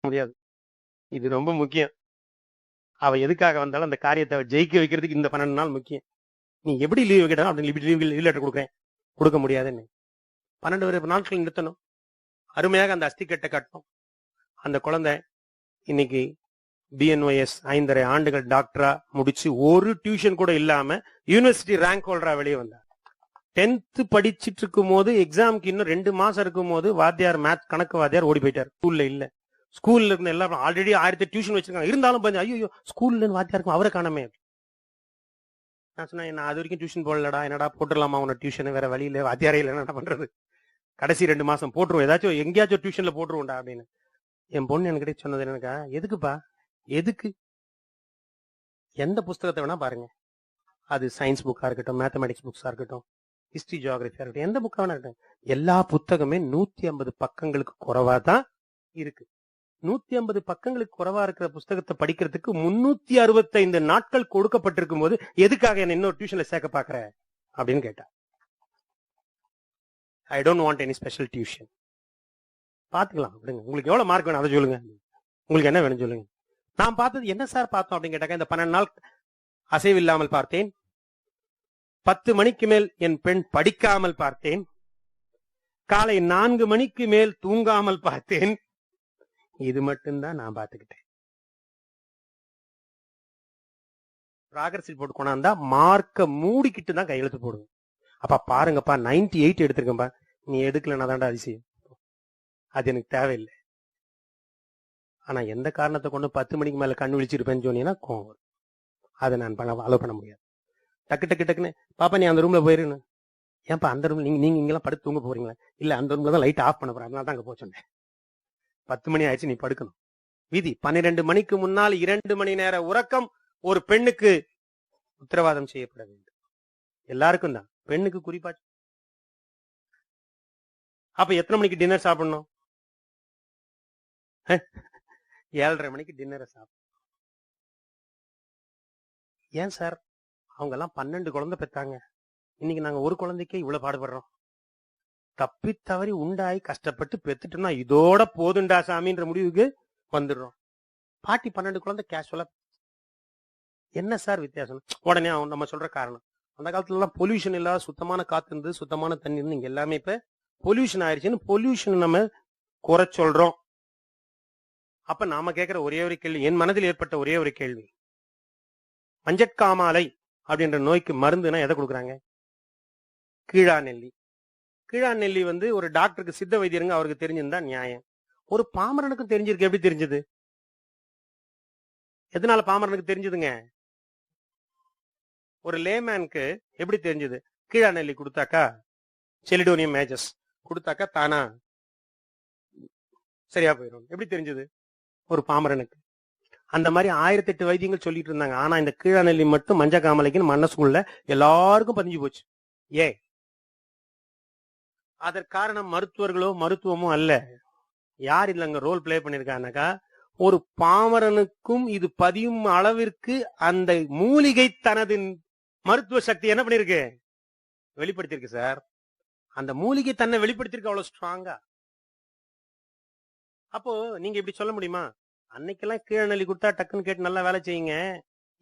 முடியாது. இது ரொம்ப முக்கியம். அவ எதுக்காக வந்தாலும் அந்த காரியத்தை ஜெயிக்க வைக்கிறதுக்கு இந்த பன்னெண்டு நாள் முக்கியம். நீ எப்படி லீவ் கேட்டாலும் அப்படி லீவ் லீவ் லெட்டர் கொடுக்குறேன். கொடுக்க முடியாதுன்னு. பன்னெண்டு வரை நாட்கள் நிறுத்தணும். அருமையாக அந்த அஸ்திக்கட்டை கட்டணும். அந்த குழந்தை இன்னைக்கு பிஎன்ஒஎஸ் ஐந்தரை ஆண்டுகள் டாக்டரா முடிச்சு ஒரு டியூஷன் கூட இல்லாம யூனிவர்சிட்டி ரேங்க் ஹோல்டரா வெளியே வந்தார். டென்த் படிச்சிட்டு இருக்கும் போது எக்ஸாம்க்கு இன்னும் ரெண்டு மாசம் இருக்கும் போது வாத்தியார் மேத் கணக்கு வாத்தியார் ஓடி போயிட்டார். ஸ்கூல்ல இல்ல. ஸ்கூல்ல இருந்த எல்லாரும் ஆல்ரெடி ஆயிரத்தி டியூஷன் வச்சிருக்காங்க. இருந்தாலும் கொஞ்சம் ஐயோ ஸ்கூல்ல இருந்து வாத்தியா இருக்கும் அவரை காணமே. நான் சொன்னேன் நான் அது வரைக்கும் டியூஷன் போடலடா என்னடா போட்டுடலாமா உன டியூஷன் வேற வழியில வாத்தியாரையில வாத்தியாரே இல்லை என்ன பண்றது? கடைசி ரெண்டு மாசம் போட்டுருவோம். ஏதாச்சும் எங்கேயாச்சும் டியூஷன்ல போட்டுருவோம்டா அப்படின்னு. என் பொண்ணு என்கிட்ட சொன்னது எனக்கா எதுக்குப்பா? எதுக்கு? எந்த புஸ்தகத்தை வேணா பாருங்க. அது சயின்ஸ் புக்கா இருக்கட்டும் மேத்தமெட்டிக்ஸ் புக்ஸா இருக்கட்டும் ஹிஸ்டரி ஜியாகிரபியா இருக்கட்டும் எந்த புக்கா வேணா இருக்கட்டும். எல்லா புத்தகமே நூத்தி ஐம்பது பக்கங்களுக்கு குறைவா தான் இருக்கு. நூத்தி ஐம்பது பக்கங்களுக்கு குறைவா இருக்கிற புஸ்தகத்தை படிக்கிறதுக்கு முன்னூத்தி அறுபத்தைந்து நாட்கள் கொடுக்கப்பட்டிருக்கும் போது எதுக்காக என்ன இன்னொரு டியூஷன்ல சேர்க்க பாக்குற அப்படின்னு கேட்டா. I don't want any special tuition பாத்துக்கலாம் விடுங்க. உங்களுக்கு எவ்வளவு மார்க் வேணும் அதை சொல்லுங்க. உங்களுக்கு என்ன வேணும் சொல்லுங்க. நான் பார்த்தது என்ன சார் பார்த்தோம் அப்படின்னு கேட்டாக்க இந்த பன்னெண்டு நாள் அசைவில்லாமல் பார்த்தேன். பத்து மணிக்கு மேல் என் பெண் படிக்காமல் பார்த்தேன். காலை நான்கு மணிக்கு மேல் தூங்காமல் பார்த்தேன். இது மட்டும்தான் நான் பார்த்துக்கிட்டேன். ப்ராகிரஸ் ரிப்போர்ட் கொண்டாந்தா மார்க்க மூடிக்கிட்டு தான் கையெழுத்து போடுவேன். அப்பா பாருங்கப்பா 98 எயிட் எடுத்திருக்கேன்ப்பா நீ எடுக்கலன்னா தான்டா அதிசயம். அது எனக்கு தேவையில்லை. ஆனா எந்த காரணத்தை கொண்டு பத்து மணிக்கு மேல கண் விழிச்சிருப்பேன்னு சொன்னீங்கன்னா கோவம் வரும். அதை நான் பண்ண அலோவ் பண்ண முடியாது. டக்கு டக்கு டக்குன்னு பாப்பா நீ அந்த ரூம்ல போயிருன்னு. ஏன்பா அந்த ரூம் நீங்க நீங்க இங்கெல்லாம் படுத்து தூங்க போறீங்களா? இல்ல அந்த ரூம்ல தான் லைட் ஆஃப் பண்ண போறேன். அதனால தான் அங்க போக சொன்னேன். பத்து மணி ஆயிடுச்சு நீ படுக்கணும். விதி பன்னிரண்டு மணிக்கு முன்னால் இரண்டு மணி நேர உறக்கம் ஒரு பெண்ணுக்கு உத்தரவாதம் செய்யப்பட வேண்டும். எல்லாருக்கும் தான். பெண்ணுக்கு குறிப்பா அப்ப எத்தனை மணிக்கு டின்னர் சாப்பிடணும்? ஏழரை மணிக்கு டின்னரை சாப்பிடணும் ஏன் சார்? அவங்க எல்லாம் பன்னெண்டு குழந்தை பெத்தாங்க. இன்னைக்கு நாங்க ஒரு குழந்தைக்கே இவ்வளவு பாடுபடுறோம். தப்பி தவறி உண்டாகி கஷ்டப்பட்டு பெத்துட்டோம்னா இதோட போதுண்டா சாமின்ற முடிவுக்கு வந்துடுறோம். பாட்டி பன்னெண்டு குழந்தை கேஷுவலா என்ன சார் வித்தியாசம்? உடனே அவன் நம்ம சொல்ற காரணம். அந்த காலத்துல எல்லாம் பொல்யூஷன் இல்லாத சுத்தமான காத்து இருந்தது சுத்தமான தண்ணி இருந்து இங்க எல்லாமே இப்ப பொல்யூஷன் ஆயிடுச்சுன்னு பொல்யூஷன் நம்ம குறை சொல்றோம். அப்ப நாம கேட்கிற ஒரே ஒரு கேள்வி என் மனதில் ஏற்பட்ட ஒரே ஒரு கேள்வி. மஞ்சட்காமாலை அப்படின்ற நோய்க்கு மருந்துனா எதை கொடுக்குறாங்க? கீழா நெல்லி. கீழாநெல்லி வந்து ஒரு டாக்டருக்கு சித்த வைத்தியருங்க அவருக்கு தெரிஞ்சிருந்தா நியாயம். ஒரு பாமரனுக்கும் தெரிஞ்சிருக்கு. எப்படி தெரிஞ்சது? எதனால பாமரனுக்கு தெரிஞ்சதுங்க? ஒரு லேமேனுக்கு எப்படி தெரிஞ்சது? கீழாநெல்லி கொடுத்தாக்கா செலிடோனியம் மேஜஸ். கொடுத்தாக்கா தானா? சரியா போயிடும். எப்படி தெரிஞ்சது? ஒரு பாமரனுக்கு. அந்த மாதிரி ஆயிரத்தி எட்டு வைத்தியங்கள் சொல்லிட்டு இருந்தாங்க. ஆனா இந்த கீழா நெல்லி மட்டும் மஞ்ச காமலைக்குன்னு மனசுக்குள்ள எல்லாருக்கும் பதிஞ்சு போச்சு. ஏன்? அதற்காரணம் மருத்துவர்களோ மருத்துவமோ அல்ல. யார் இதுல அங்க ரோல் பிளே பண்ணிருக்காங்கனாக்கா ஒரு பாமரனுக்கும் இது பதியும் அளவிற்கு அந்த மூலிகை தனது மருத்துவ சக்தி என்ன பண்ணிருக்கு? வெளிப்படுத்தியிருக்கு சார் அந்த மூலிகை தன்னை வெளிப்படுத்திருக்கு அவ்வளவு ஸ்ட்ராங்கா அப்போ நீங்க இப்படி சொல்ல முடியுமா? அன்னைக்கெல்லாம் கீழே நெல்லி கொடுத்தா டக்குன்னு கேட்டு நல்லா வேலை செய்யுங்க.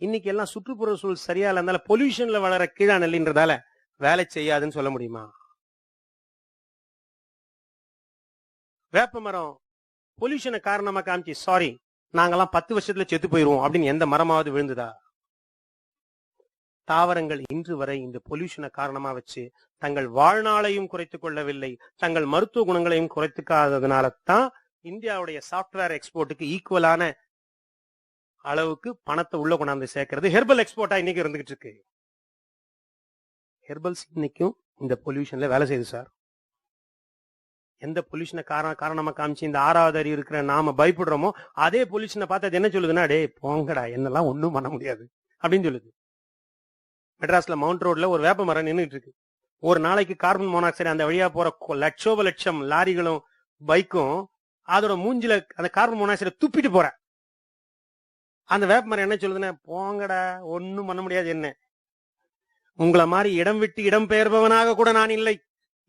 இன்னைக்கு எல்லாம் சுற்றுப்புற சூழல் சரியா இருந்தாலும் பொல்யூஷன்ல வளர கீழா நெல்லின்றதால வேலை செய்யாதுன்னு சொல்ல முடியுமா? வேப்ப மரம் பொல்யூஷனை காரணமா காமிச்சு சாரி நாங்கெல்லாம் பத்து வருஷத்துல செத்து போயிருவோம் அப்படின்னு எந்த மரமாவது விழுந்ததா? தாவரங்கள் இன்று வரை இந்த பொல்யூஷனை காரணமா வச்சு தங்கள் வாழ்நாளையும் குறைத்துக் கொள்ளவில்லை தங்கள் மருத்துவ குணங்களையும் குறைத்துக்காததுனால தான் இந்தியாவுடைய சாப்ட்வேர் எக்ஸ்போர்ட்டுக்கு ஈக்குவலான அளவுக்கு பணத்தை உள்ள கொண்டாந்து சேர்க்கறது. ஹெர்பல் எக்ஸ்போர்ட்டா இன்னைக்கு இருந்துகிட்டு இருக்கு. ஹெர்பல்ஸ் இன்னைக்கும் இந்த பொல்யூஷன்ல வேலை செய்யுது சார் எந்த பொல்யூஷனை காரண காரணமா காமிச்சு இந்த ஆறாவது அறிவு இருக்கிற நாம பயப்படுறோமோ அதே பொல்யூஷனை பார்த்தா அது என்ன சொல்லுதுன்னா டே போங்கடா என்னெல்லாம் ஒன்றும் பண்ண முடியாது அப்படின்னு சொல்லுது. மெட்ராஸ்ல மவுண்ட் ரோட்ல ஒரு வேப்ப மரம் நின்றுட்டு இருக்கு. ஒரு நாளைக்கு கார்பன் மோனாக்சைடு அந்த வழியா போற லட்சோப லட்சம் லாரிகளும் பைக்கும் அதோட மூஞ்சில அந்த கார்பன் மோனாக்சைடை துப்பிட்டு போற அந்த வேப்ப மரம் என்ன சொல்லுதுன்னா போங்கடா ஒன்னும் பண்ண முடியாது என்ன. உங்களை மாதிரி இடம் விட்டு இடம் பெயர்பவனாக கூட நான் இல்லை.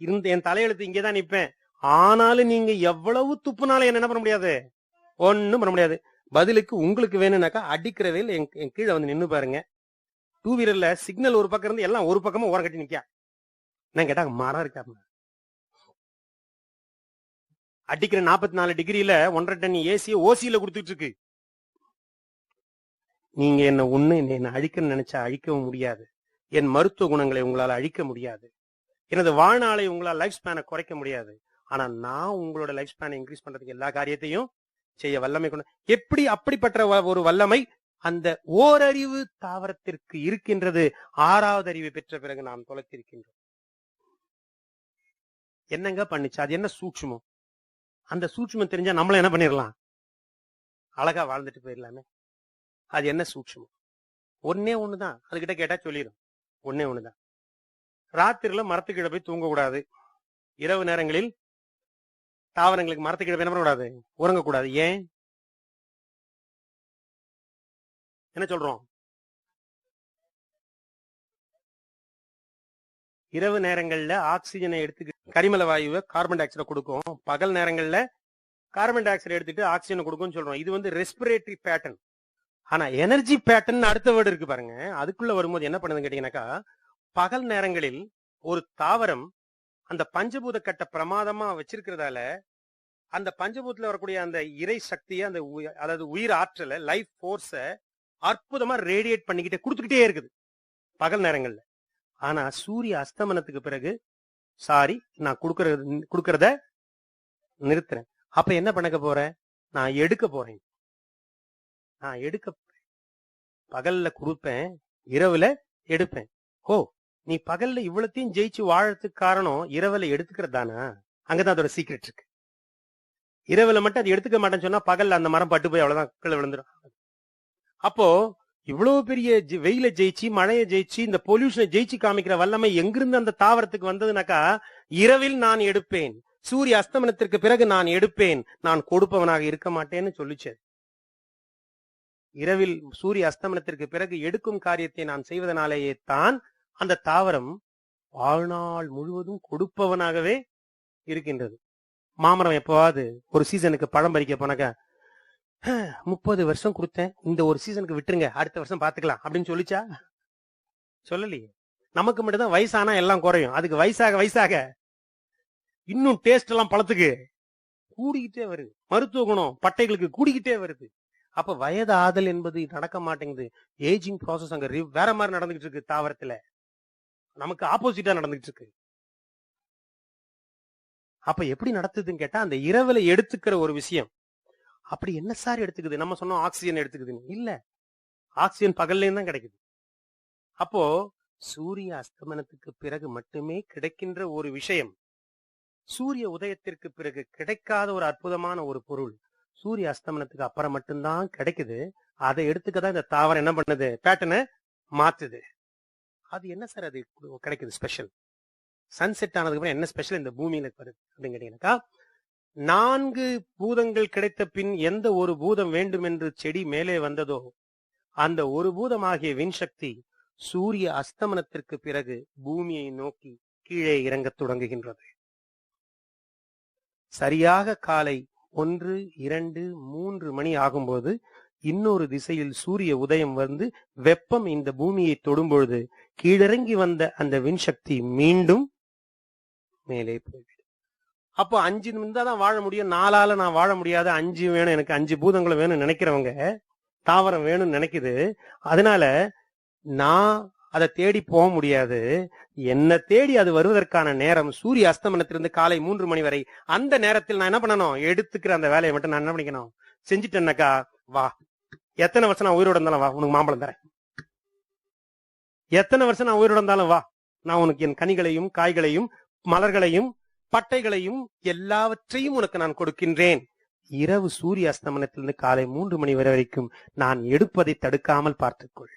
இருந்த என் தலையெழுத்து இங்கேதான் நிற்பேன் ஆனாலும் நீங்க எவ்வளவு துப்புனாலும் என்ன என்ன பண்ண முடியாது? ஒன்னும் பண்ண முடியாது. பதிலுக்கு உங்களுக்கு வேணும்னாக்கா அடிக்கிறவையில் என் கீழே வந்து நின்னு பாருங்க. டூ வீலர்ல சிக்னல் ஒரு பக்கம் இருந்து எல்லாம் ஒரு பக்கமா ஓரம் கட்டி நிக்கா நான் கேட்டா மரம் இருக்கா? அடிக்கிற 44 நாலு டிகிரியில ஒன்றரை டன் ஏசிய ஓசியில கொடுத்துட்டு இருக்கு. நீங்க என்ன ஒண்ணு என்ன அழிக்கணும்னு நினைச்சா அழிக்கவும் முடியாது. என் மருத்துவ குணங்களை உங்களால அழிக்க முடியாது. எனது வாழ்நாளை உங்களால் லைஃப் ஸ்பேனை குறைக்க முடியாது. ஆனா நான் உங்களோட லைஃப் ஸ்பேனை இன்க்ரீஸ் பண்றதுக்கு எல்லா காரியத்தையும் செய்ய வல்லமை கொண்டு எப்படி அப்படிப்பட்ட ஒரு வல்லமை? அந்த ஓரறிவு தாவரத்திற்கு இருக்கின்றது. ஆறாவது அறிவு பெற்ற பிறகு நாம் தொலைத்திருக்கின்றோம். என்னங்க பண்ணுச்சு? அது என்ன சூட்சுமம்? அந்த சூட்சுமம் தெரிஞ்சா நம்மள என்ன பண்ணிடலாம் அழகா வாழ்ந்துட்டு போயிடலாமே அது என்ன சூட்சமம்? ஒன்னே ஒண்ணுதான். அதுகிட்ட கேட்டா சொல்லிடும் ஒன்னே ஒண்ணுதான். ராத்திரில மரத்துக்கிட்ட போய் தூங்கக்கூடாது. இரவு நேரங்களில் தாவரங்களுக்கு மரத்துக்கிட்ட போய் என்ன பண்ணக்கூடாது? உறங்கக்கூடாது. ஏன்? என்ன சொல்றோம்? இரவு நேரங்கள்ல ஆக்சிஜனை எடுத்துக்கிட்டு கரிமல வாயுவை கார்பன் டை ஆக்சைடை கொடுக்கும். பகல் நேரங்கள்ல கார்பன் டை ஆக்சைடு எடுத்துட்டு ஆக்சிஜனை கொடுக்கும்னு சொல்றோம். இது வந்து ரெஸ்பிரேட்டரி பேட்டர்ன் ஆனா எனர்ஜி பேட்டர்ன் அடுத்த வேர்டு இருக்கு பாருங்க. அதுக்குள்ள வரும்போது என்ன பண்ணுதுன்னு கேட்டீங்கன்னாக்கா பகல் நேரங்களில் ஒரு தாவரம் அந்த பஞ்சபூத கட்ட பிரமாதமா வச்சிருக்கிறதால அந்த பஞ்சபூத்துல வரக்கூடிய அந்த இறை சக்தியை அந்த அதாவது உயிர் ஆற்றலை லைஃப் போர்ஸ அற்புதமா ரேடியேட் பண்ணிக்கிட்டே கொடுத்துக்கிட்டே இருக்குது. பகல் நேரங்கள்ல. ஆனா சூரிய அஸ்தமனத்துக்கு பிறகு சாரி நான் கொடுக்கறது கொடுக்கறத நிறுத்துறேன். அப்ப என்ன பண்ணக்க போறேன்? நான் எடுக்க போறேன். நான் எடுக்க போறேன். பகல்ல கொடுப்பேன் இரவுல எடுப்பேன். ஓ நீ பகல்ல இவ்வளத்தையும் ஜெயிச்சு வாழறதுக்கு காரணம் இரவுல எடுத்துக்கிறது தானா அங்கதான் அதோட சீக்ரெட் இருக்கு. இரவுல மட்டும் அது எடுத்துக்க மாட்டேன்னு சொன்னா பகல்ல அந்த மரம் பட்டு போய் அவ்வளவுதான் கீழே விழுந்துடும் அப்போ இவ்வளவு பெரிய வெயில ஜெயிச்சு மழையை ஜெயிச்சு இந்த பொல்யூஷனை ஜெயிச்சு காமிக்கிற வல்லமை எங்கிருந்து அந்த தாவரத்துக்கு வந்ததுனாக்கா இரவில் நான் எடுப்பேன். சூரிய அஸ்தமனத்திற்கு பிறகு நான் எடுப்பேன். நான் கொடுப்பவனாக இருக்க மாட்டேன்னு சொல்லிச்சு. இரவில் சூரிய அஸ்தமனத்திற்கு பிறகு எடுக்கும் காரியத்தை நான் செய்வதனாலேயே தான் அந்த தாவரம் வாழ்நாள் முழுவதும் கொடுப்பவனாகவே இருக்கின்றது. மாமரம் எப்பவாவது ஒரு சீசனுக்கு பழம் பறிக்க போனாக்க முப்பது வருஷம் கொடுத்தேன். இந்த ஒரு சீசனுக்கு விட்டுருங்க. அடுத்த வருஷம் பாத்துக்கலாம். அப்படின்னு சொல்லிச்சா? சொல்லலையே. நமக்கு மட்டும்தான் வயசானா எல்லாம் குறையும். அதுக்கு வயசாக வயசாக இன்னும் டேஸ்ட் எல்லாம் பழத்துக்கு கூடிக்கிட்டே வருது. மருத்துவ குணம் பட்டைகளுக்கு கூடிக்கிட்டே வருது. அப்ப வயது ஆதல் என்பது நடக்க மாட்டேங்குது. ஏஜிங் ப்ராசஸ் அங்க வேற மாதிரி நடந்துகிட்டு இருக்கு தாவரத்துல. நமக்கு ஆப்போசிட்டா நடந்துகிட்டு இருக்கு. அப்ப எப்படி நடத்துதுன்னு கேட்டா அந்த இரவுல எடுத்துக்கிற ஒரு விஷயம். அப்படி என்ன சார் எடுத்துக்குது? நம்ம சொன்னோம் ஆக்சிஜன் எடுத்துக்குதுன்னு. இல்ல. ஆக்சிஜன் பகல்லையும் தான் கிடைக்குது. அப்போ சூரிய அஸ்தமனத்துக்கு பிறகு மட்டுமே கிடைக்கின்ற ஒரு விஷயம் சூரிய உதயத்திற்கு பிறகு கிடைக்காத ஒரு அற்புதமான ஒரு பொருள் சூரிய அஸ்தமனத்துக்கு அப்புறம் மட்டும்தான் கிடைக்குது. அதை எடுத்துக்கதான் இந்த தாவரம் என்ன பண்ணுது? பேட்டர்னை மாத்துது. அது என்ன சார் அது கிடைக்குது ஸ்பெஷல் சன்செட் ஆனதுக்கு அப்புறம் என்ன ஸ்பெஷல் இந்த பூமியில வருது அப்படின்னு கேட்டீங்கன்னாக்கா நான்கு பூதங்கள் கிடைத்த பின் எந்த ஒரு பூதம் வேண்டும் என்று செடி மேலே வந்ததோ அந்த ஒரு பூதமாகிய விண்சக்தி சூரிய அஸ்தமனத்திற்கு பிறகு பூமியை நோக்கி கீழே இறங்க தொடங்குகின்றது. சரியாக காலை ஒன்று இரண்டு மூன்று மணி ஆகும்போது இன்னொரு திசையில் சூரிய உதயம் வந்து வெப்பம் இந்த பூமியை தொடும் பொழுது கீழிறங்கி வந்த அந்த விண்சக்தி மீண்டும் மேலே போய்விடும் அப்போ அஞ்சு இருந்தா தான் வாழ முடியும். நாலால நான் வாழ முடியாது. அஞ்சு வேணும். எனக்கு அஞ்சு பூதங்களும் வேணும்னு நினைக்கிறவங்க தாவரம் வேணும்னு நினைக்குது. அதனால நான் அதை தேடி போக முடியாது. என்ன தேடி அது வருவதற்கான நேரம் சூரிய அஸ்தமனத்திலிருந்து காலை மூன்று மணி வரை. அந்த நேரத்தில் நான் என்ன பண்ணணும்? எடுத்துக்கிற அந்த வேலையை மட்டும் நான் என்ன பண்ணிக்கணும்? செஞ்சுட்டேன்னாக்கா வா. எத்தனை வருஷம் நான் உயிரோட இருந்தாலும் வா. உனக்கு மாம்பழம் தரேன். எத்தனை வருஷம் நான் உயிரோட இருந்தாலும் வா. நான் உனக்கு என் கனிகளையும் காய்களையும் மலர்களையும் பட்டைகளையும் எல்லாவற்றையும் உனக்கு நான் கொடுக்கின்றேன். இரவு சூரிய அஸ்தமனத்திலிருந்து காலை மூன்று மணி வரை வரைக்கும் நான் எடுப்பதை தடுக்காமல் பார்த்துக்கொள்.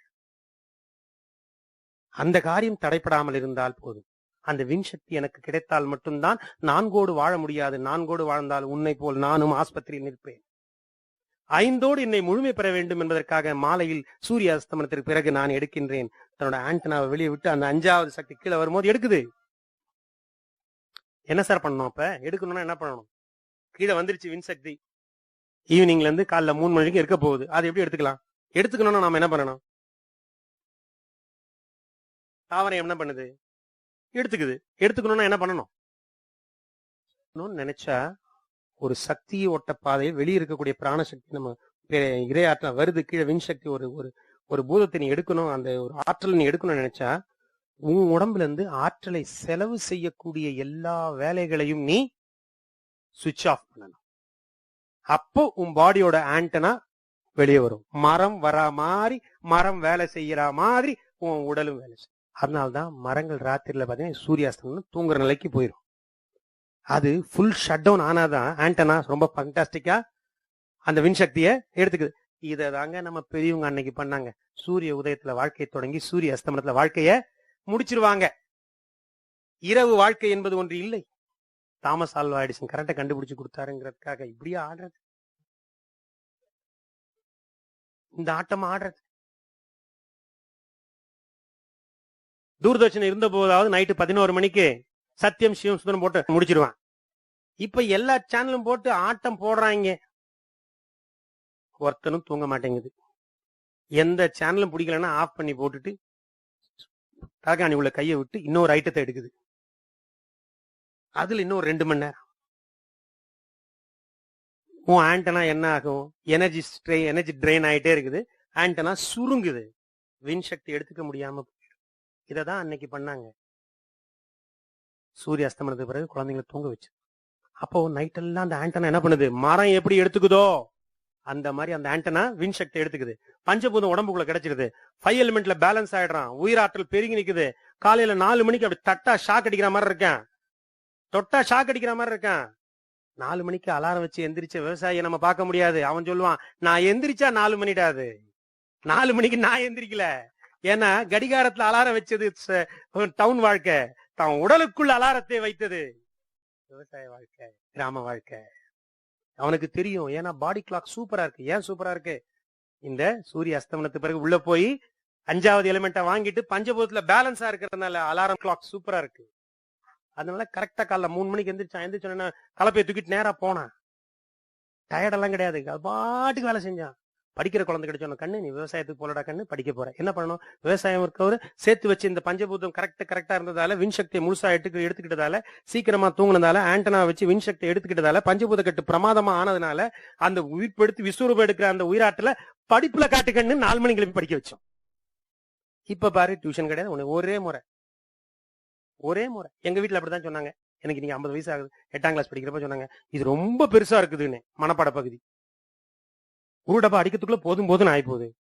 அந்த காரியம் தடைப்படாமல் இருந்தால் போதும். அந்த விண்சக்தி எனக்கு கிடைத்தால் மட்டும்தான் நான்கோடு வாழ முடியாது. நான்கோடு வாழ்ந்தால் உன்னை போல் நானும் ஆஸ்பத்திரியில் நிற்பேன். ஐந்தோடு என்னை முழுமை பெற வேண்டும் என்பதற்காக மாலையில் சூரிய அஸ்தமனத்திற்கு பிறகு நான் எடுக்கின்றேன். தன்னோட ஆண்டனாவை வெளியே விட்டு அந்த அஞ்சாவது சக்தி கீழே வரும்போது எடுக்குது. என்ன சார் பண்ணணும் அப்ப? எடுக்கணும்னா என்ன பண்ணணும்? கீழே வந்துருச்சு விண்சக்தி ஈவினிங்ல இருந்து காலைல மூணு மணிக்கு இருக்க போகுது. அது எப்படி எடுத்துக்கலாம்? எடுத்துக்கணும்னா நாம என்ன பண்ணணும்? தாவரம் என்ன பண்ணுது? எடுத்துக்குது. எடுத்துக்கணும்னா என்ன பண்ணணும்? நினைச்சா ஒரு சக்தி ஓட்ட பாதையை வெளியே இருக்கக்கூடிய பிராணசக்தி நம்ம பே- வருது. கீழே விண்சக்தி ஒரு ஒரு ஒரு பூதத்தை நீ எடுக்கணும். அந்த ஒரு ஆற்றல் நீ எடுக்கணும்னு நினைச்சா உன் உடம்புல இருந்து ஆற்றலை செலவு செய்யக்கூடிய எல்லா வேலைகளையும் நீ சுவிட்ச் ஆஃப் பண்ணலாம். அப்போ உன் பாடியோட ஆண்டனா வெளியே வரும். மரம் வரா மாதிரி மரம் வேலை செய்யற மாதிரி உன் உடலும் வேலை செய்யும் அதனால்தான் மரங்கள் ராத்திரில பாத்தீங்கன்னா சூரியாஸ்தமனம் தூங்குற நிலைக்கு போயிடும் அது ஃபுல் ஷட் டவுன் ஆனாதான் ஆண்டனா ரொம்ப ஃபண்டாஸ்டிக்கா அந்த விண்சக்தியை எடுத்துக்குது. இதை தாங்க நம்ம பெரியவங்க அன்னைக்கு பண்ணாங்க. சூரிய உதயத்துல வாழ்க்கையை தொடங்கி சூரிய அஸ்தமனத்துல வாழ்க்கைய முடிச்சிருவாங்க. இரவு வாழ்க்கை என்பது ஒன்று இல்லை. தாமஸ் ஆல்வா எடிசன் கரெக்டா கண்டுபிடிச்சு கொடுத்தாருங்கிறதுக்காக இப்படியே ஆடுறது. இந்த ஆட்டம் ஆடுறது. தூர்தர்ஷன் இருந்த போதாவது நைட்டு பதினோரு மணிக்கு சத்தியம் சிவம் சுந்தரம் போட்டு முடிச்சிருவான் இப்ப எல்லா சேனலும் போட்டு ஆட்டம் போடுறாங்க. ஒருத்தனும் தூங்க மாட்டேங்குது. எந்த சேனலும் பிடிக்கலன்னா ஆஃப் பண்ணி போட்டுட்டு ராகாணி உள்ள கையை விட்டு இன்னொரு ஐட்டத்தை எடுக்குது. அதுல இன்னும் ரெண்டு மணி நேரம். உன் ஆண்டனா என்ன ஆகும்? எனர்ஜி ஸ்ட்ரெயின் எனர்ஜி ட்ரெயின் ஆயிட்டே இருக்குது. ஆண்டனா சுருங்குது. வின் சக்தி எடுத்துக்க முடியாம இதை தான் அன்னைக்கு பண்ணாங்க. சூரிய அஸ்தமனத்துக்கு பிறகு குழந்தைங்களை தூங்க வச்சு. அப்போ நைட் எல்லாம் அந்த ஆண்டனா என்ன பண்ணுது? மரம் எப்படி எடுத்துக்குதோ? அந்த மாதிரி அந்த ஆண்டனா வின் சக்தி எடுத்துக்குது. பஞ்சபூதம் உடம்புக்குள்ள கிடைச்சிருது. ஃபைவ் எலிமெண்ட்ல பேலன்ஸ் ஆயிடுறான். உயிராற்றல் பெருகி நிக்குது. காலையில நாலு மணிக்கு அப்படி தட்டா ஷாக் அடிக்கிற மாதிரி இருக்கேன். தொட்டா ஷாக் அடிக்கிற மாதிரி இருக்கேன். நாலு மணிக்கு அலாரம் வச்சு எந்திரிச்ச விவசாயியை நம்ம பார்க்க முடியாது. அவன் சொல்லுவான் நான் எந்திரிச்சா நாலு மணிடாது. நாலு மணிக்கு நான் எந்திரிக்கல. ஏன்னா கடிகாரத்துல அலாரம் வச்சது டவுன் வாழ்க்கை. தான் உடலுக்குள்ள அலாரத்தை வைத்தது. விவசாய வாழ்க்கை கிராம வாழ்க்கை. அவனுக்கு தெரியும். ஏன்னா பாடி கிளாக் சூப்பரா இருக்கு. ஏன் சூப்பரா இருக்கு? இந்த சூரிய அஸ்தமனத்து பிறகு உள்ள போய் அஞ்சாவது எலிமெண்ட்டை வாங்கிட்டு பஞ்சபூதத்துல பேலன்ஸா இருக்கிறதுனால அலாரம் கிளாக் சூப்பரா இருக்கு. அதனால கரெக்டா காலைல மூணு மணிக்கு எந்திரிச்சான். எந்திரிச்சோன்னா கலப்பையை தூக்கிட்டு நேரா போனான். டயர்டெல்லாம் கிடையாது. பாட்டுக்கு வேலை செஞ்சான். படிக்கிற குழந்தை கிடைச்சோன்னு கண்ணு நீ விவசாயத்துக்கு போலடா கண்ணு படிக்க போற. என்ன பண்ணணும்? விவசாயம் இருக்கவர் சேர்த்து வச்சு இந்த பஞ்சபூதம் கரெக்ட் கரெக்டா இருந்ததால விண்சக்தியை முழுசா எடுத்து எடுத்துக்கிட்டதால சீக்கிரமா தூங்குனதால ஆண்டனா வச்சு விண்சக்தி எடுத்துக்கிட்டதால பஞ்சபூத கட்டு பிரமாதமா ஆனதுனால அந்த உயிர்ப்படுத்தி விஸ்வரூபம் எடுக்கிற அந்த உயிராட்டுல படிப்புல காட்டு கண்ணு நாலு மணி கிளம்பி படிக்க வச்சோம். இப்ப பாரு டியூஷன் கிடையாது உனக்கு ஒரே முறை. ஒரே முறை. எங்க வீட்டுல அப்படிதான் சொன்னாங்க. எனக்கு நீங்க ஐம்பது வயசு ஆகுது. எட்டாம் கிளாஸ் படிக்கிறப்ப சொன்னாங்க. இது ரொம்ப பெருசா இருக்குதுன்னு. மனப்பாட பகுதி. ஒரு டப்பா அடிக்கிறதுக்குள்ள போதும் போதும் ஆகி போகுது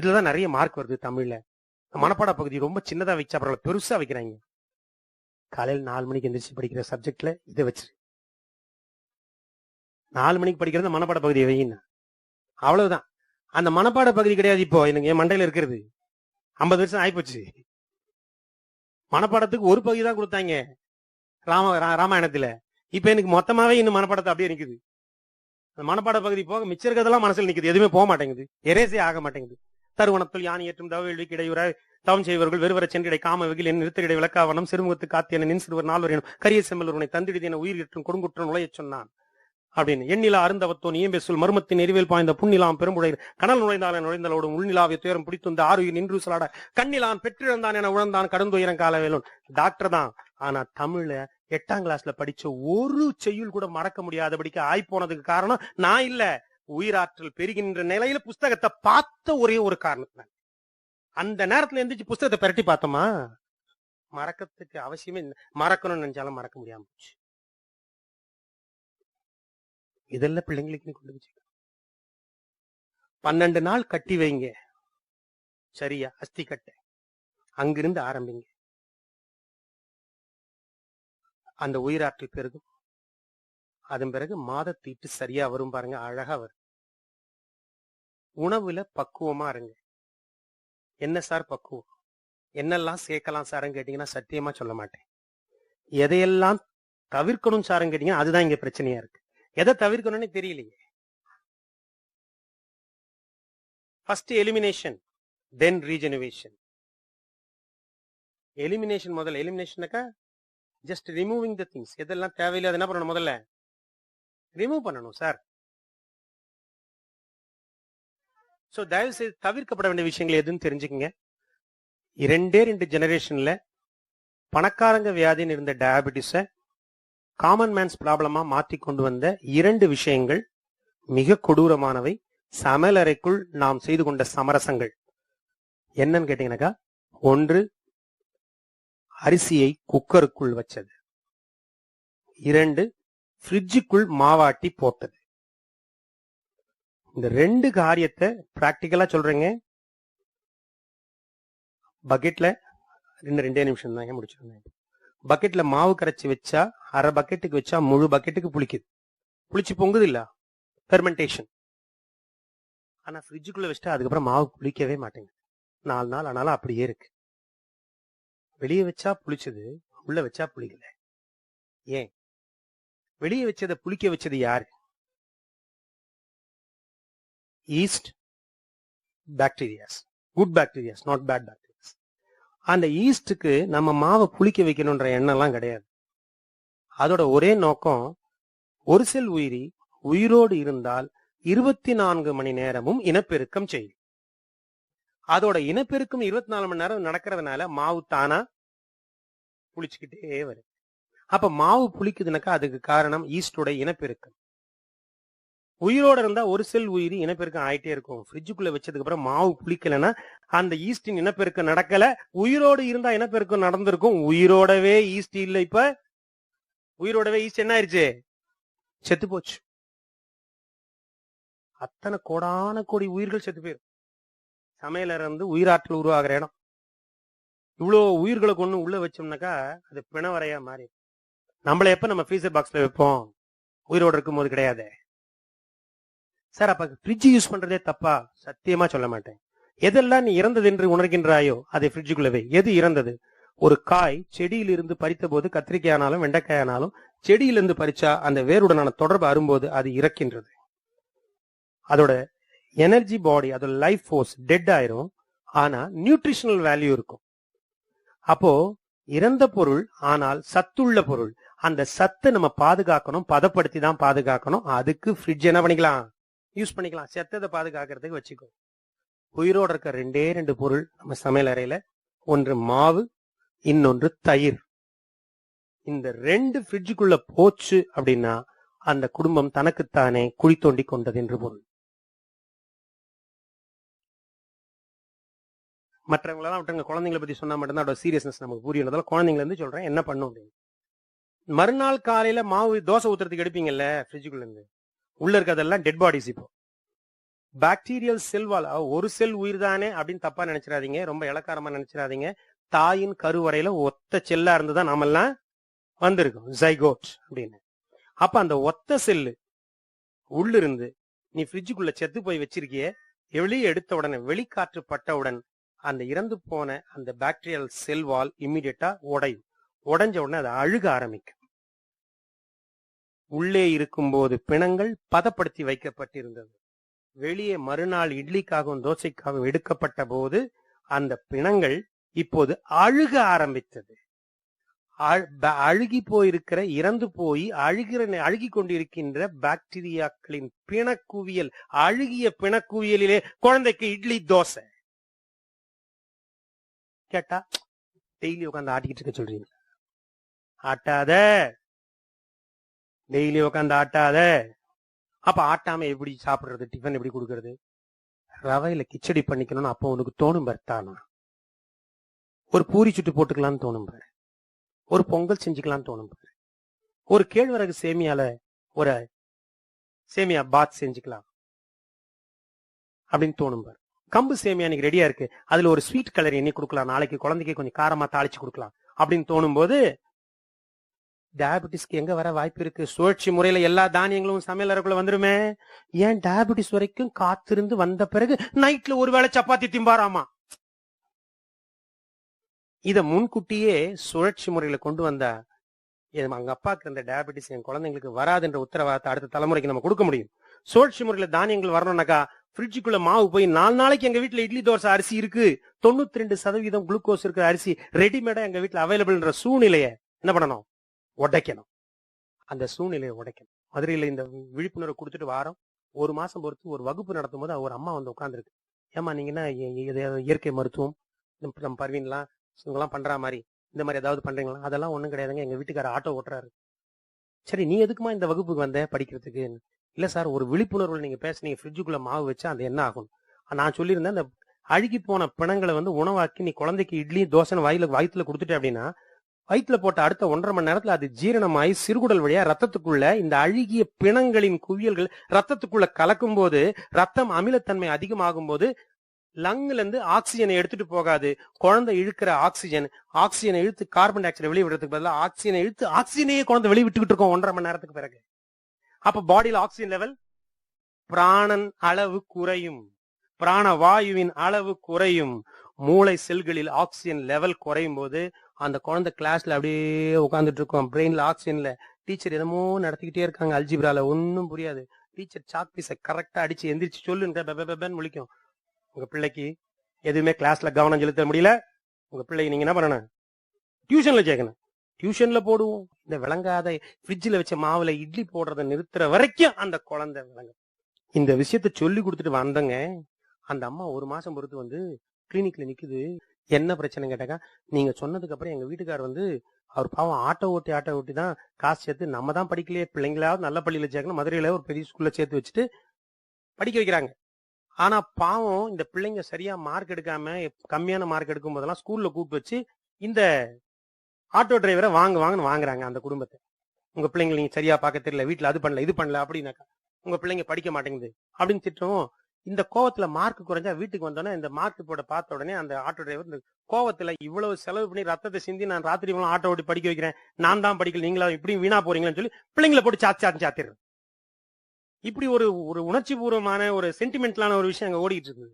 இதுலதான் நிறைய மார்க் வருது தமிழ்ல. மனப்பாட பகுதி ரொம்ப சின்னதா வச்சா பரவாயில்ல பெருசா வைக்கிறாங்க. காலையில் நாலு மணிக்கு எந்திரிச்சு படிக்கிற சப்ஜெக்ட்ல இதை வச்சிரு நாலு மணிக்கு படிக்கிறது மனப்பாட பகுதியை வையின்னு அவ்வளவுதான். அந்த மனப்பாட பகுதி கிடையாது இப்போ. எனக்கு என் மண்டையில இருக்கிறது. ஐம்பது வருஷம் ஆயிப்போச்சு. மனப்பாடத்துக்கு ஒரு பகுதி தான் கொடுத்தாங்க. ராம ரா- ராமாயணத்துல. இப்ப எனக்கு மொத்தமாவே இன்னும் மனப்பாடத்தை அப்படியே நிக்குது அந்த மனப்பாட பகுதி போக மிச்சம் இருக்கிறதெல்லாம் மனசில் நிக்குது. எதுவுமே போக மாட்டேங்குது. எரேசே ஆக மாட்டேங்குது. தருவனத்தில் யானை ஏற்றும் தவவேள்விக்கு இடையூற தவம் செய்வர்கள் வெறுவர சென்றிடை காம வெகில் என் நிறுத்தரிடை விளக்காவனம் சிறுமுகத்து காத்தியன நின் சிறுவர் நால்வர் எனும் கரிய செம்மலூரனை தந்திடுதி என உயிர் ஏற்றும் கொடுங்குற்றம் நுழையச் சொன்னான். அப்படின்னு. எண்ணிலா அருந்தவத்தோன் இயம்பேசுல் மர்மத்தின் எரிவில் பாய்ந்த புண்ணிலாம் பெரும்புடை கடல் நுழைந்தால நுழைந்தலோடும் உள்நிலாவை துயரம் பிடித்துந்த ஆறுயிர் நின்று சொல்லாட. கண்ணிலான் பெற்றிழந்தான் என உழந்தான் கடுந்துயரம் காலவேலும். டாக்டர் தான். ஆனா தமிழ எட்டாம் கிளாஸ்ல படிச்ச ஒரு செய்யுள் கூட மறக்க முடியாதபடிக்கு ஆய் போனதுக்கு காரணம் நான் இல்ல. உயிராற்றல் பெருகின்ற நிலையில புஸ்தகத்தை பார்த்த ஒரே ஒரு காரணத்துல அந்த நேரத்துல எந்திரிச்சு புஸ்தகத்தை பரட்டி பார்த்தோமா? மறக்கத்துக்கு அவசியமே மறக்கணும்னு நினைச்சாலும் மறக்க முடியாம போச்சு. இதெல்லாம் பிள்ளைங்களுக்கு கொண்டு வச்சு பன்னெண்டு நாள் கட்டி வைங்க. சரியா? அஸ்தி கட்டை. அங்கிருந்து ஆரம்பிங்க. அந்த உயிராற்றல் பெருகும். அதன் பிறகு மாதத்தீட்டு சரியா வரும் பாருங்க அழகா வரும். உணவுல பக்குவமா இருங்க. என்ன சார் பக்குவம்? என்னெல்லாம் சேர்க்கலாம் சார்னு கேட்டீங்கன்னா சத்தியமா சொல்ல மாட்டேன். எதையெல்லாம் தவிர்க்கணும் சார்னு கேட்டீங்கன்னா அதுதான் இங்க பிரச்சனையா இருக்கு. எதை தவிர்க்கணும்னு தெரியலையே. First elimination then regeneration elimination முதல்ல. எலிமினேஷனுக்கா ஜஸ்ட் ரிமூவிங் த திங்ஸ் எதெல்லாம் தேவையில்லாத என்ன பண்ணணும் முதல்ல? ரிமூவ் பண்ணணும் சார் சோ தயவு செய்து தவிர்க்கப்பட வேண்டிய விஷயங்கள் எதுன்னு தெரிஞ்சுக்கங்க. இரண்டே ரெண்டு ஜெனரேஷன்ல பணக்காரங்க வியாதின்னு இருந்த டயபிட்டிஸ காமன் மேன்ஸ் ப்ராப்ளமா மாற்றி கொண்டு வந்த இரண்டு விஷயங்கள் மிக கொடூரமானவை. சமையலறைக்குள் நாம் செய்து கொண்ட சமரசங்கள். என்னன்னு கேட்டீங்கன்னாக்கா ஒன்று அரிசியை குக்கருக்குள் வச்சது. இரண்டு ஃப்ரிட்ஜுக்குள் மாவாட்டி போட்டது. இந்த ரெண்டு காரியத்தை பிராக்டிக்கலா சொல்றேங்க. பக்கெட்ல ரெண்டு ரெண்டே நிமிஷம் தாங்க முடிச்சிருந்தேன். பக்கெட்ல மாவு கரைச்சி வச்சா அரை பக்கெட்டுக்கு வச்சா முழு பக்கெட்டுக்கு புளிக்குது. புளிச்சு பொங்குது இல்ல பெர்மெண்டேஷன் ஆனா ஃப்ரிட்ஜுக்குள்ள வச்சுட்டா அதுக்கப்புறம் மாவு புளிக்கவே மாட்டேங்குது. நாலு நாள் ஆனாலும் அப்படியே இருக்கு. வெளியே வச்சா புளிச்சது உள்ள வச்சா புளிக்கல. ஏன்? வெளியே வச்சதை புளிக்க வச்சது யாரு? Yeast bacterias. Good bacterias not bad bacterias. அந்த ஈஸ்டுக்கு நம்ம மாவை புளிக்க வைக்கணும்ன்ற எண்ணம்லாம் கிடையாது. அதோட ஒரே நோக்கம் ஒரு செல் உயிரி உயிரோடு இருந்தால் இருபத்தி நான்கு மணி நேரமும் இனப்பெருக்கம் செய்யும். அதோட இனப்பெருக்கம் இருபத்தி நாலு மணி நேரம் நடக்கிறதுனால மாவு தானா புளிச்சுக்கிட்டே வரும். அப்ப மாவு புளிக்குதுனாக்கா அதுக்கு காரணம் ஈஸ்டோட இனப்பெருக்கம் உயிரோட இருந்தா ஒரு செல் உயிரி இனப்பெருக்கம் ஆயிட்டே இருக்கும். ஃப்ரிட்ஜுக்குள்ள வச்சதுக்கு அப்புறம் மாவு புளிக்கலன்னா அந்த ஈஸ்டின் இனப்பெருக்கம் நடக்கல. உயிரோடு இருந்தா இனப்பெருக்கம் நடந்திருக்கும். உயிரோடவே ஈஸ்ட் இல்ல இப்ப. உயிரோடவே ஈஸ்ட் என்ன ஆயிடுச்சு செத்து போச்சு. அத்தனை கோடான கோடி உயிர்கள் செத்து போயிரும். சமையலறை வந்து உயிராற்றல் உருவாகிற இடம். இவ்வளவு உயிர்களை கொண்டு உள்ள வச்சோம்னாக்கா அது பிணவரையா மாறி. நம்மள எப்ப நம்ம ஃப்ரீசர் பாக்ஸ்ல வைப்போம்? உயிரோட இருக்கும் போது கிடையாது. சார் அப்ப ஃப்ரிட்ஜ் யூஸ் பண்றதே தப்பா? சத்தியமா சொல்ல மாட்டேன். எதெல்லாம் நீ இறந்தது என்று உணர்கின்றாயோ அதை ஃப்ரிட்ஜுக்குள்ளவே எது இறந்தது? ஒரு காய் செடியிலிருந்து பறித்த போது கத்திரிக்காய் ஆனாலும் வெண்டைக்காய் ஆனாலும் செடியிலிருந்து பறிச்சா அந்த வேருடனான தொடர்பு அரும்போது அது இறக்கின்றது. அதோட எனர்ஜி பாடி அதோட லைஃப் ஃபோர்ஸ் டெட் ஆயிரும். ஆனா நியூட்ரிஷனல் வேல்யூ இருக்கும். அப்போ இறந்த பொருள் ஆனால் சத்துள்ள பொருள். அந்த சத்தை நம்ம பாதுகாக்கணும் பதப்படுத்தி தான் பாதுகாக்கணும். அதுக்கு ஃப்ரிட்ஜ் என்ன பண்ணிக்கலாம்? யூஸ் பண்ணிக்கலாம். செத்ததை பாதுகாக்கிறதுக்கு வச்சுக்கோ. உயிரோட இருக்க ரெண்டே ரெண்டு பொருள் நம்ம சமையல் அறையில. ஒன்று மாவு இன்னொன்று தயிர். இந்த ரெண்டு ஃப்ரிட்ஜுக்குள்ள போச்சு அப்படின்னா அந்த குடும்பம் தனக்குத்தானே குழி தோண்டி கொண்டது என்று பொருள். மற்றவங்களெல்லாம் விட்டுங்க குழந்தைங்களை பத்தி சொன்னா மட்டும்தான் அதோட சீரியஸ்னஸ் நமக்கு புரியுறதால குழந்தைங்கள இருந்து சொல்றேன். என்ன பண்ணும் அப்படின்னு. மறுநாள் காலையில மாவு தோசை ஊத்துறதுக்கு எடுப்பீங்கல்ல ஃப்ரிட்ஜுக்குள்ள இருந்து. உள்ள இருக்கிறதெல்லாம் டெட் பாடிஸ் இப்போ. பாக்டீரியல் செல்வால் ஒரு செல் உயிர் தானே அப்படின்னு தப்பா நினைச்சிடாதீங்க. ரொம்ப இலக்காரமா நினைச்சிடாதீங்க. தாயின் கருவறையில ஒத்த செல்லா இருந்துதான் நாமெல்லாம் வந்திருக்கோம். ஜைகோட் அப்படின்னு. அப்ப அந்த ஒத்த செல்லு உள்ளிருந்து நீ ஃப்ரிட்ஜுக்குள்ள செத்து போய் வச்சிருக்கிய வெளியே எடுத்த உடனே வெளிக்காற்று பட்டவுடன் அந்த இறந்து போன அந்த பாக்டீரியல் செல் வால் இம்மிடியட்டா உடையும். உடைஞ்ச உடனே அது அழுக ஆரம்பிக்கும். உள்ளே இருக்கும்போது பிணங்கள் பதப்படுத்தி வைக்கப்பட்டிருந்தது. வெளியே மறுநாள் இட்லிக்காகவும் தோசைக்காகவும் எடுக்கப்பட்ட போது அந்த பிணங்கள் இப்போது அழுக ஆரம்பித்தது. அழுகி போயிருக்கிற இறந்து போய் அழுகிற அழுகி கொண்டிருக்கின்ற பாக்டீரியாக்களின் பிணக்குவியல் அழுகிய பிணக்குவியலிலே குழந்தைக்கு இட்லி தோசை. கேட்டா டெய்லி உட்காந்து ஆட்டிக்கிட்டு இருக்க சொல்றீங்க. ஆட்டாத. டெய்லி உட்காந்து ஆட்டாத. அப்ப ஆட்டாம எப்படி சாப்பிடுறது? டிஃபன் எப்படி கொடுக்கறது? ரவையில கிச்சடி பண்ணிக்கணும்னு அப்போ உனக்கு தோணும் பர்த்தானா ஒரு பூரி சுட்டு போட்டுக்கலாம்னு தோணும் பாரு. ஒரு பொங்கல் செஞ்சுக்கலாம்னு தோணும் பாரு. ஒரு கேழ்வரகு சேமியால ஒரு சேமியா பாத் செஞ்சுக்கலாம். அப்படின்னு தோணும் பாரு. கம்பு சேமியா இன்னைக்கு ரெடியா இருக்கு. அதுல ஒரு ஸ்வீட் கலர் எண்ணி கொடுக்கலாம். நாளைக்கு குழந்தைக்கு கொஞ்சம் காரமா தாளிச்சு கொடுக்கலாம். அப்படின்னு தோணும் போது டயபெட்டிஸ்க்கு எங்க வர வாய்ப்பு இருக்கு? சுழற்சி முறையில எல்லா தானியங்களும் சமையல் அறைக்குள்ள வந்துருமே. ஏன் டயபெட்டிஸ் வரைக்கும் காத்திருந்து வந்த பிறகு நைட்ல ஒருவேளை சப்பாத்தி திம்பாராமா? இத முன்கூட்டியே சுழற்சி முறையில கொண்டு வந்தா இது அங்க அப்பாக்கு இருந்த டயபெட்டிஸ் என் குழந்தைங்களுக்கு வராதுன்ற உத்தரவாதத்தை அடுத்த தலைமுறைக்கு நம்ம கொடுக்க முடியும். சுழற்சி முறையில தானியங்கள் வரணும்னாக்கா ஃப்ரிட்ஜுக்குள்ள மாவு போய் நாலு நாளைக்கு எங்க வீட்டுல இட்லி தோசை அரிசி இருக்கு. தொண்ணூத்தி ரெண்டு சதவீதம் குளுக்கோஸ் இருக்கிற அரிசி ரெடிமேடா எங்க வீட்டுல அவைலபிள்ன்ற சூழ்நிலைய என்ன பண்ணணும்? உடைக்கணும். அந்த சூழ்நிலையை உடைக்கணும். மதுரையில இந்த விழிப்புணர்வு கொடுத்துட்டு வாரம். ஒரு மாசம் பொறுத்து ஒரு வகுப்பு நடத்தும் போது ஒரு அம்மா வந்து உட்காந்துருக்கு ஏமா நீங்கன்னா இயற்கை மருத்துவம்? நம்ம நம்ம பர்வீன்லாம் இவங்கெல்லாம் பண்ற மாதிரி இந்த மாதிரி ஏதாவது பண்றீங்களா? அதெல்லாம் ஒண்ணும் கிடையாதுங்க. எங்க வீட்டுக்கார ஆட்டோ ஓட்டுறாரு. சரி நீ எதுக்குமா இந்த வகுப்புக்கு வந்த படிக்கிறதுக்கு? இல்ல சார் ஒரு விழிப்புணர்வு நீங்க பேசுனீங்க ஃப்ரிட்ஜுக்குள்ள மாவு வச்சா அது என்ன ஆகும்? நான் சொல்லியிருந்தேன் அந்த அழுகி போன பிணங்களை வந்து உணவாக்கி நீ குழந்தைக்கு இட்லி தோசை வாயில வயிற்றுல கொடுத்துட்ட அப்படின்னா வயித்துல போட்ட அடுத்த ஒன்றரை மணி நேரத்துல அது ஜீரணமாயி சிறுகுடல் வழியா ரத்தத்துக்குள்ள இந்த அழுகிய பிணங்களின் குவியல்கள் ரத்தத்துக்குள்ள கலக்கும் போது ரத்தம் அமிலத்தன்மை அதிகமாகும் போது லங்ல இருந்து ஆக்சிஜனை எடுத்துட்டு போகாது. குழந்தை இழுக்கிற ஆக்சிஜன் ஆக்சிஜனை இழுத்து கார்பன் டை ஆக்சைடை வெளியே விடுறதுக்கு பதிலாக ஆக்சிஜனை இழுத்து ஆக்சிஜனையே குழந்தை வெளியே விட்டுக்கிட்டு இருக்கோம் ஒன்றரை மணி நேரத்துக்கு பிறகு. அப்ப பாடியில் ஆக்சிஜன் லெவல் பிராணன் அளவு குறையும். பிராண வாயுவின் அளவு குறையும். மூளை செல்களில் ஆக்சிஜன் லெவல் குறையும் போது அந்த குழந்தை கிளாஸ்ல அப்படியே உட்காந்துட்டு இருக்கும். பிரெயின்ல ஆக்சிஜன்ல டீச்சர் என்னமோ நடத்திக்கிட்டே இருக்காங்க அல்ஜிப்ரால ஒன்னும் புரியாது. டீச்சர் சாக் பீஸை கரெக்டா அடிச்சு எந்திரிச்சு சொல்லுங்க முழிக்கும். உங்க பிள்ளைக்கு எதுவுமே கிளாஸ்ல கவனம் செலுத்த முடியல. உங்க பிள்ளைக்கு நீங்க என்ன பண்ணணும்? டியூஷன்ல சேர்க்கணும். டியூஷன்ல போடுவோம். இந்த விளங்காத ஃப்ரிட்ஜில் வச்ச மாவுல இட்லி போடுறத நிறுத்துற வரைக்கும் அந்த குழந்தை விளங்கும். இந்த விஷயத்த சொல்லி கொடுத்துட்டு வந்தங்க அந்த அம்மா ஒரு மாசம் பொறுத்து வந்து கிளினிக்ல நிக்குது. என்ன பிரச்சனை கேட்டாக்கா நீங்க சொன்னதுக்கு அப்புறம் எங்க வீட்டுக்கார் வந்து அவர் பாவம் ஆட்டோ ஓட்டி ஆட்டோ ஓட்டி தான் காசு சேர்த்து நம்ம தான் படிக்கலையே பிள்ளைங்களாவது நல்ல பள்ளியில சேர்க்கணும் மதுரையில ஒரு பெரிய ஸ்கூல்ல சேர்த்து வச்சுட்டு படிக்க வைக்கிறாங்க. ஆனா பாவம் இந்த பிள்ளைங்க சரியா மார்க் எடுக்காம கம்மியான மார்க் எடுக்கும் போதெல்லாம் ஸ்கூல்ல கூப்பிட்டு வச்சு இந்த ஆட்டோ டிரைவரை வாங்க வாங்கன்னு வாங்குறாங்க அந்த குடும்பத்தை. உங்க பிள்ளைங்க நீங்க சரியா பார்க்க தெரியல வீட்டுல அது பண்ணல இது பண்ணல அப்படின்னாக்கா உங்க பிள்ளைங்க படிக்க மாட்டேங்குது அப்படின்னு திட்டம் இந்த கோவத்துல மார்க் குறைஞ்சா வீட்டுக்கு வந்தோடனே இந்த மார்க் போட பார்த்த உடனே அந்த ஆட்டோ டிரைவர் இந்த கோவத்துல இவ்வளவு செலவு பண்ணி ரத்தத்தை சிந்தி நான் ராத்திரி மூலம் ஆட்டோ ஓட்டி படிக்க வைக்கிறேன் நான் தான் படிக்கல நீங்களா இப்படியும் வீணா போறீங்களேன்னு சொல்லி பிள்ளைங்களை போட்டு சாத்தி சாத்தி சாத்திடுறேன் இப்படி ஒரு ஒரு உணர்ச்சி பூர்வமான ஒரு சென்டிமெண்டலான ஒரு விஷயம் அங்க ஓடிட்டு இருக்குது.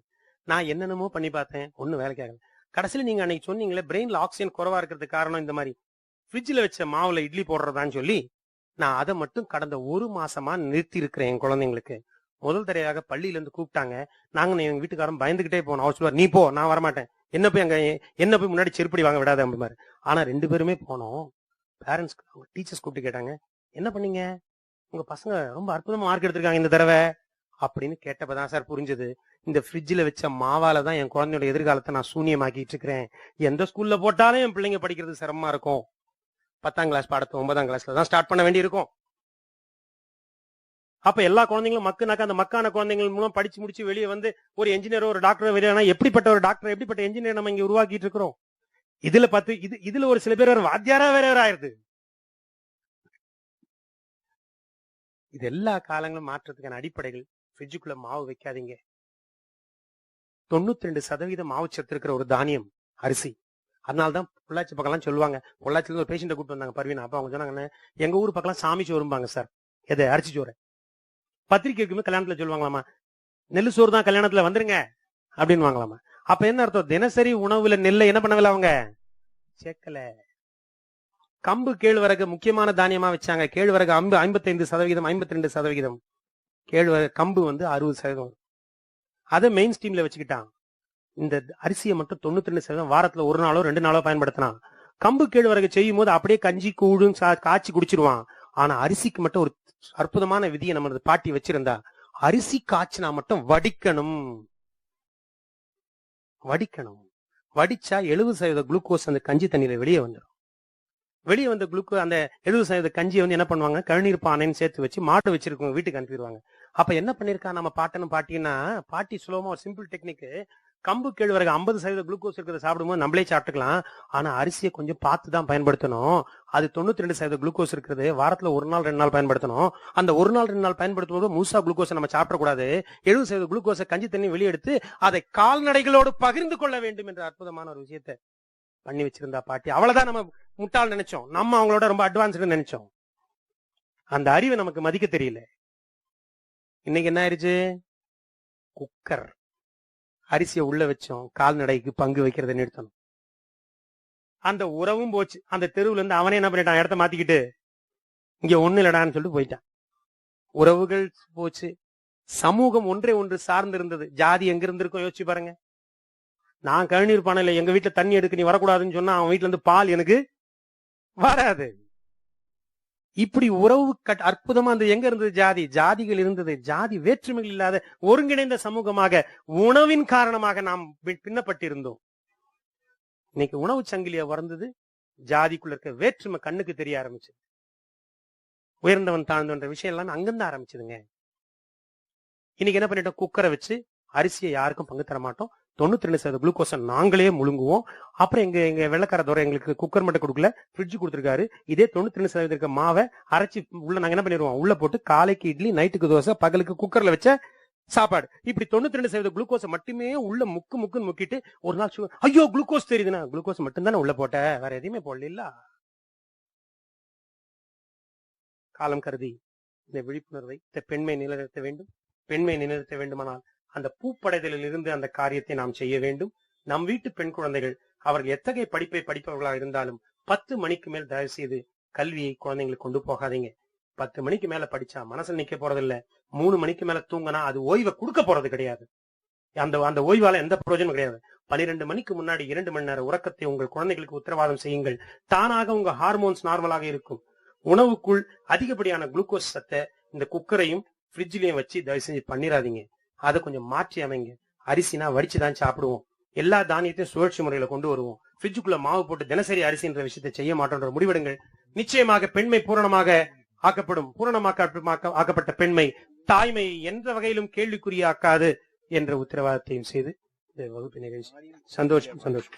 நான் என்னென்னமோ பண்ணி பார்த்தேன் ஒன்னும் வேலை கேட்கல கடைசியில நீங்க அன்னைக்கு சொன்னீங்களே பிரெயின்ல ஆக்சிஜன் குறைவா இருக்கிறதுக்கு காரணம் இந்த மாதிரி. ஃப்ரிட்ஜில் வச்ச மாவுல இட்லி போடுறதான்னு சொல்லி நான் அதை மட்டும் கடந்த ஒரு மாசமா நிறுத்தி இருக்கிறேன் என் குழந்தைங்களுக்கு. முதல் தடவையாக பள்ளியில இருந்து கூப்பிட்டாங்க. நாங்க எங்க வீட்டுக்காரன் பயந்துகிட்டே போனோம். அவர் சொல்லுவார் நீ போ நான் வரமாட்டேன். என்ன போய் அங்க என்ன போய் முன்னாடி செருப்படி வாங்க விடாத அப்படிமாரு ஆனா ரெண்டு பேருமே போனோம். பேரண்ட்ஸ் டீச்சர்ஸ் கூப்பிட்டு கேட்டாங்க என்ன பண்ணீங்க? உங்க பசங்க ரொம்ப அற்புதமா மார்க் எடுத்திருக்காங்க இந்த தடவை அப்படின்னு கேட்டப்பதான் சார் புரிஞ்சது. இந்த ஃப்ரிட்ஜில் வச்ச மாவால தான் என் குழந்தையோட எதிர்காலத்தை நான் சூனியமாக்கிட்டு இருக்கிறேன் எந்த ஸ்கூல்ல போட்டாலும் என் பிள்ளைங்க படிக்கிறது சிரமமா இருக்கும். பத்தாம் கிளாஸ் பாடத்தை ஒன்பதாம் கிளாஸ்ல தான் ஸ்டார்ட் பண்ண வேண்டியிருக்கும். அப்ப எல்லா குழந்தைங்களும் மக்குனாக்க அந்த மக்கான குழந்தைகள் மூலம் படிச்சு முடிச்சு வெளியே வந்து ஒரு என்ஜினியரோ ஒரு டாக்டரோ வெளியே எப்படிப்பட்ட ஒரு டாக்டர் எப்படிப்பட்ட என்ஜினியர் நம்ம இங்க உருவாக்கிட்டு இருக்கிறோம் இதுல பார்த்து இது இதுல ஒரு சில பேர் வேற வாத்தியாரா வேற வேற ஆயிருது இது எல்லா காலங்களும் மாற்றத்துக்கான அடிப்படைகள். ஃப்ரிட்ஜுக்குள்ள மாவு வைக்காதீங்க. தொண்ணூத்தி ரெண்டு சதவீதம் மாவுச்சத்து இருக்கிற ஒரு தானியம் அரிசி. அதனாலதான் பொள்ளாச்சி பக்கம்லாம் சொல்லுவாங்க. பொள்ளாச்சியில ஒரு பேஷண்ட்டை கூப்பிட்டு வந்தாங்க பர்வீனா. அப்ப அவங்க சொன்னாங்க எங்க ஊர் பக்கம்லாம் சாமி சோறும்பாங்க சார். எது அரிசி சோறு? பத்திரிக்கை கல்யாணத்துல சொல்லுவாங்களாமா நெல்லு சோறு தான் கல்யாணத்துல வந்துருங்க அப்படின்னு வாங்கலாமா அப்ப என்ன அர்த்தம்? தினசரி உணவுல நெல்லை என்ன பண்ணவில்லை அவங்க? சேர்க்கல. கம்பு கேழ்வரகு முக்கியமான தானியமா வச்சாங்க. கேழ்வரகு ஐம்பத்தி ஐம்பத்தைந்து சதவீதம் ஐம்பத்தி ரெண்டு சதவீதம். கேழ்வரகு கம்பு வந்து அறுபது சதவீதம் அதை மெயின் ஸ்ட்ரீம்ல வச்சுக்கிட்டான் இந்த அரிசியை மட்டும் தொண்ணூத்தி ரெண்டு சதவீதம் வாரத்துல ஒரு நாளோ ரெண்டு நாளோ பயன்படுத்தினான் கம்பு கேழ்வரகு செய்யும் போது அப்படியே கஞ்சி கூழும் சா- காய்ச்சி குடிச்சிருவான் ஆனா அரிசிக்கு மட்டும் ஒரு அற்புதமான விதியை நம்ம பாட்டி வச்சிருந்தா அரிசி காய்ச்சினா மட்டும் வடிக்கணும். வடிக்கணும். வடிச்சா எழுபது சதவீத குளுக்கோஸ் அந்த கஞ்சி தண்ணியில வெளியே வந்துடும் வெளியே வந்த குளுக்கோ அந்த எழுபது சதவீத கஞ்சியை வந்து என்ன பண்ணுவாங்க? கழுநீர் பானைன்னு சேர்த்து வச்சு மாட்டை வச்சிருக்கவங்க வீட்டுக்கு அனுப்பிடுவாங்க. அப்ப என்ன பண்ணிருக்கா? நம்ம பாட்டனும் பாட்டினா பாட்டி சுலபமா ஒரு சிம்பிள் டெக்னிக் கம்பு கேழ்வரகு ஐம்பது சதவீத குளுக்கோஸ் இருக்கிறத சாப்பிடும்போது நம்மளே சாப்பிட்டுக்கலாம். ஆனா அரிசியை கொஞ்சம் பார்த்து தான் பயன்படுத்தணும். அது தொண்ணூத்தி ரெண்டு சதவீத குளுக்கோஸ் இருக்கிறது. வாரத்துல ஒரு நாள் ரெண்டு நாள் பயன்படுத்தணும். அந்த ஒரு நாள் ரெண்டு நாள் பயன்படுத்தும் போது முழுசா குளுக்கோஸை நம்ம சாப்பிடக்கூடாது. எழுபது சதவீத குளுக்கோஸை கஞ்சி தண்ணி வெளியெடுத்து அதை கால்நடைகளோடு பகிர்ந்து கொள்ள வேண்டும் என்ற அற்புதமான ஒரு விஷயத்தை பண்ணி வச்சிருந்தா பாட்டி. அவ்வளவுதான் நம்ம முட்டாள் நினைச்சோம். நம்ம அவங்களோட ரொம்ப அட்வான்ஸ்டு நினைச்சோம். அந்த அறிவை நமக்கு மதிக்க தெரியல. இன்னைக்கு என்ன ஆயிடுச்சு குக்கர். அரிசியை உள்ள வச்சோம். கால்நடைக்கு பங்கு வைக்கிறத நிறுத்தணும் அந்த உறவும் போச்சு. அந்த தெருவுல இருந்து அவனே என்ன பண்ணிட்டான்? இடத்த மாத்திக்கிட்டு இங்க ஒண்ணு இல்லடான்னு சொல்லிட்டு போயிட்டான். உறவுகள் போச்சு. சமூகம் ஒன்றே ஒன்று சார்ந்து இருந்தது ஜாதி எங்க இருந்திருக்கும்? யோசிச்சு பாருங்க. நான் கழுநீர் பானையில எங்க வீட்டுல தண்ணி எடுக்க நீ வரக்கூடாதுன்னு சொன்னா அவன் வீட்டுல இருந்து பால் எனக்கு வராது. இப்படி உறவு கட் அற்புதமா அந்த எங்க இருந்தது? ஜாதி. ஜாதிகள் இருந்தது. ஜாதி வேற்றுமைகள் இல்லாத ஒருங்கிணைந்த சமூகமாக உணவின் காரணமாக நாம் பின்னப்பட்டிருந்தோம். இன்னைக்கு உணவு சங்கிலியா வறந்தது. ஜாதிக்குள்ள இருக்க வேற்றுமை கண்ணுக்கு தெரிய ஆரம்பிச்சு உயர்ந்தவன் தாழ்ந்தவன்ற விஷயம் எல்லாமே அங்கிருந்து ஆரம்பிச்சதுங்க. இன்னைக்கு என்ன பண்ணிட்டோம்? குக்கரை வச்சு அரிசியை யாருக்கும் பங்கு தர மாட்டோம் தொண்ணூத்தி ரெண்டு சதவீத குளுக்கோஸை நாங்களே முழுங்குவோம். அப்புறம் எங்க எங்க வெள்ளக்கார தோற எங்களுக்கு குக்கர் மட்டும் கொடுக்கல ஃப்ரிட்ஜ் கொடுத்துருக்காரு. இதே தொண்ணூத்தி ரெண்டு சதவீதம் இருக்க மாவை அரைச்சி உள்ள நாங்க என்ன பண்ணிடுவோம்? உள்ள போட்டு காலைக்கு இட்லி நைட்டுக்கு தோசை பகலுக்கு குக்கர்ல வச்ச சாப்பாடு. இப்படி தொண்ணூத்தி ரெண்டு சதவீத குளுக்கோஸை மட்டுமே உள்ள முக்கு முக்குன்னு முக்கிட்டு ஒரு நாள் சுகர் ஐயோ குளுக்கோஸ் தெரியுதுன்னா குளுக்கோஸ் மட்டும் தானே உள்ள போட்ட. வேற எதையுமே போடல காலம் கருதி இந்த விழிப்புணர்வை இந்த பெண்மை நிலைநிறுத்த வேண்டும். பெண்மை நிலைநிறுத்த வேண்டுமானால் அந்த பூப்படைதலில் இருந்து அந்த காரியத்தை நாம் செய்ய வேண்டும். நம் வீட்டு பெண் குழந்தைகள் அவர்கள் எத்தகைய படிப்பை படிப்பவர்களாக இருந்தாலும் பத்து மணிக்கு மேல் தயவு செய்து கல்வியை குழந்தைங்களுக்கு கொண்டு போகாதீங்க. பத்து மணிக்கு மேல படிச்சா மனசுல நிக்க போறதில்ல. மூணு மணிக்கு மேல தூங்கினா அது ஓய்வை கொடுக்க போறது கிடையாது. அந்த அந்த ஓய்வால எந்த பிரயோஜனம் கிடையாது. பனிரெண்டு மணிக்கு முன்னாடி இரண்டு மணி நேரம் உறக்கத்தை உங்கள் குழந்தைகளுக்கு உத்தரவாதம் செய்யுங்கள். தானாக உங்க ஹார்மோன்ஸ் நார்மலாக இருக்கும். உணவுக்குள் அதிகப்படியான குளுக்கோஸ் சத்தை இந்த குக்கரையும் ஃப்ரிட்ஜ்லயும் வச்சு தயவு செஞ்சு பண்ணிடாதீங்க அதை கொஞ்சம் மாற்றி அமைங்க. அரிசினா வடிச்சுதான் சாப்பிடுவோம். எல்லா தானியத்தையும் சுழற்சி முறையில கொண்டு வருவோம். ஃப்ரிட்ஜுக்குள்ள மாவு போட்டு தினசரி அரிசின்ற விஷயத்தை செய்ய மாட்டோன்ற முடிவெடுங்கள். நிச்சயமாக பெண்மை பூரணமாக ஆக்கப்படும். பூரணமாக்க ஆக்கப்பட்ட பெண்மை தாய்மை எந்த வகையிலும் கேள்விக்குறியாக்காது என்ற உத்தரவாதத்தையும் செய்து இந்த வகுப்பினை சந்தோஷம் சந்தோஷம்.